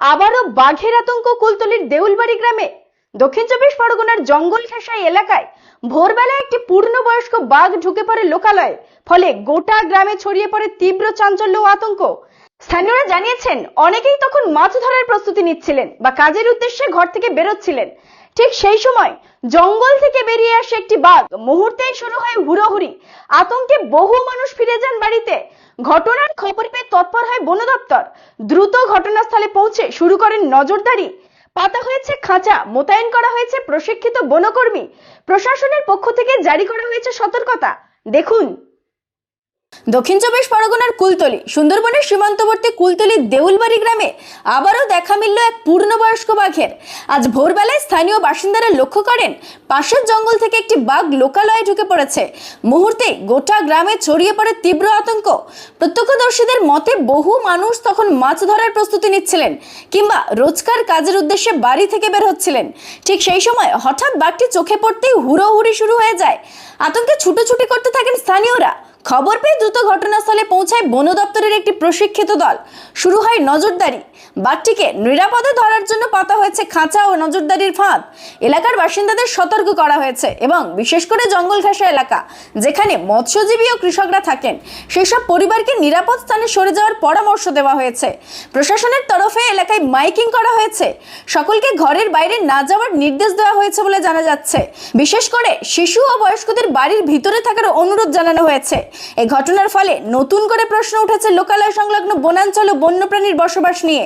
আবারও বাঘের আতঙ্ক কুলতলির দেউলবাড়ি গ্রামে। দক্ষিণ চব্বিশ পরগনার জঙ্গল ঘেঁষাই এলাকায় ভোরবেলা একটি পূর্ণবয়স্ক বাঘ ঢুকে পড়ে লোকালয়ে। ফলে গোটা গ্রামে ছড়িয়ে পড়ে তীব্র চাঞ্চল্য ও আতঙ্ক। স্থানীয়রা জানিয়েছেন, অনেকেই তখন মাছ ধরার প্রস্তুতি নিচ্ছিলেন বা কাজের উদ্দেশ্যে ঘর থেকে বেরোচ্ছিলেন। ঠিক সেই সময় জঙ্গল থেকে বেরিয়ে আসে একটি বাঘ। মুহূর্তেই শুরু হয় হুড়োহুড়ি। আতঙ্কে বহু মানুষ ফিরে যান বাড়িতে। ঘটনার খবর পেয়ে তৎপর হয় বন দপ্তর। দ্রুত ঘটনাস্থলে পৌঁছে শুরু করেন নজরদারি। পাতা হয়েছে খাঁচা, মোতায়েন করা হয়েছে প্রশিক্ষিত বনকর্মী। প্রশাসনের পক্ষ থেকে জারি করা হয়েছে সতর্কতা। দেখুন। দক্ষিণ চব্বিশ পরগনার কুলতলি, সুন্দরবনের সীমান্তবর্তী কুলতলি দেউলবাড়ি গ্রামে আবারও দেখা মিলল এক পূর্ণবয়স্ক বাঘের। আজ ভোরবেলায় স্থানীয় বাসিন্দারা লক্ষ্য করেন, পাশের জঙ্গল থেকে একটি বাঘ লোকালয়ে ঢুকে পড়েছে। মুহূর্তে গোটা গ্রামে ছড়িয়ে পড়ে তীব্র আতঙ্ক। প্রত্যক্ষদর্শীদের মতে, বহু মানুষ তখন মাছ ধরার প্রস্তুতি নিচ্ছিলেন কিংবা রোজকার কাজের উদ্দেশ্যে বাড়ি থেকে বের হচ্ছিলেন। ঠিক সেই সময় হঠাৎ বাঘটি চোখে পড়তেই হুড়োহুড়ি শুরু হয়ে যায়। আতঙ্কে ছুটোছুটি করতে থাকেন স্থানীয়রা। খবর পেয়ে দ্রুত ঘটনাস্থলে পৌঁছায় বন দপ্তরের একটি প্রশিক্ষিত দল। শুরু হয় নজরদারি। বাঘটিকে নিরাপদে ধরার জন্য পাতা হয়েছে খাঁচা ও নজরদারির ফাঁদ। এলাকার বাসিন্দাদের সতর্ক করা হয়েছে এবং বিশেষ করে জঙ্গল ঘাসা এলাকা, যেখানে মৎস্যজীবী ও কৃষকরা থাকেন। সেসব পরিবারকে নিরাপদ স্থানে সরে যাওয়ার পরামর্শ দেওয়া হয়েছে। প্রশাসনের তরফে এলাকায় মাইকিং করা হয়েছে। সকলকে ঘরের বাইরে না যাওয়ার নির্দেশ দেওয়া হয়েছে বলে জানা যাচ্ছে। বিশেষ করে শিশু ও বয়স্কদের বাড়ির ভিতরে থাকার অনুরোধ জানানো হয়েছে। এই ঘটনার ফলে নতুন করে প্রশ্ন উঠেছে লোকালয় সংলগ্ন বনাঞ্চল ও বন্যপ্রাণীর বসবাস নিয়ে।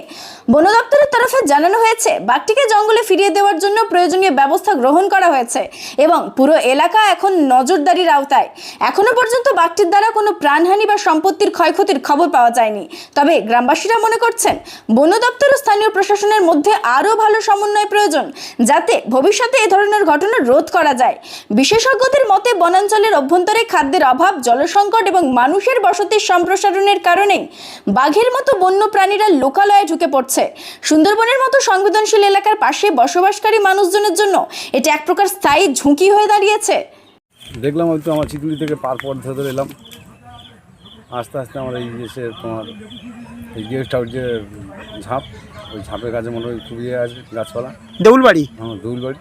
বন দপ্তরের তরফে জানানো হয়েছে, বাঘটিকে জঙ্গলে ফিরিয়ে দেওয়ার জন্য প্রয়োজনীয় ব্যবস্থা গ্রহণ করা হয়েছে এবং পুরো এলাকা এখন নজরদারির আওতায়। এখনও পর্যন্ত বাঘটির দ্বারা কোনো প্রাণহানি বা সম্পত্তির ক্ষয়ক্ষতির খবর পাওয়া যায়নি। তবে গ্রামবাসীরা মনে করছেন, বন দপ্তর ও স্থানীয় প্রশাসনের মধ্যে আরও ভালো সমন্বয় প্রয়োজন যাতে ভবিষ্যতে এ ধরনের ঘটনা রোধ করা যায়। বিশেষজ্ঞদের মতে বনাঞ্চলের অভ্যন্তরে খাদ্যের অভাব জলসংকট এবং মানুষের বসতির সম্প্রসারণের কারণেই বাঘের মতো বন্য প্রাণীরা লোকালয়ে ঢুকে পড়ছে। সুন্দরবনের মতো সংবেদনশীল এলাকার পাশে বসবাসকারী মানুষজনের জন্য এটা এক প্রকার স্থায়ী ঝুঁকি হয়ে দাঁড়িয়েছে। দেখলাম হয়তো আমার চিতুলি থেকে পার পর ধরে এলাম। আস্তে আস্তে আমার এই এসে তোমার এই গেস্ট হাউস যে ঝাঁপ ওই ঝাঁপের কাছে মনে হয় খুবই আছে গাছপালা। দেউলবাড়ি? আমার দুল বাড়ি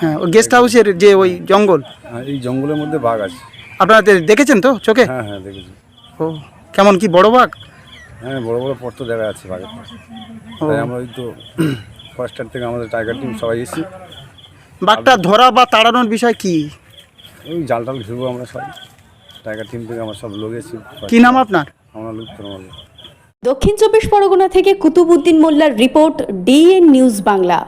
হ্যাঁ ওই গেস্ট হাউসের যে ওই জঙ্গল? হ্যাঁ এই জঙ্গলের মধ্যে বাঘ আছে। আপনারা দেখেছেন তো চোখে? হ্যাঁ হ্যাঁ দেখেছি। ও কেমন কি বড় বাঘ? হ্যাঁ বড় বড় পর্ত দেখা যাচ্ছে বাঘের। তাই আমরা ওই তো ফরেস্টার থেকে আমাদের টাইগার টিম সবাই এসেছি। বাঘটা ধরা বা তাড়ানোর বিষয় কি? ওই জাল টাল ঘিরবো আমরা সবাই। টাইগার টিম থেকে আমরা সব লোক এসেছি। কি নাম আপনার? আমরা লোক দক্ষিণ চব্বিশ পরগনা থেকে কুতুবুদ্দিন মোল্লার রিপোর্ট ডিএন নিউজ বাংলা।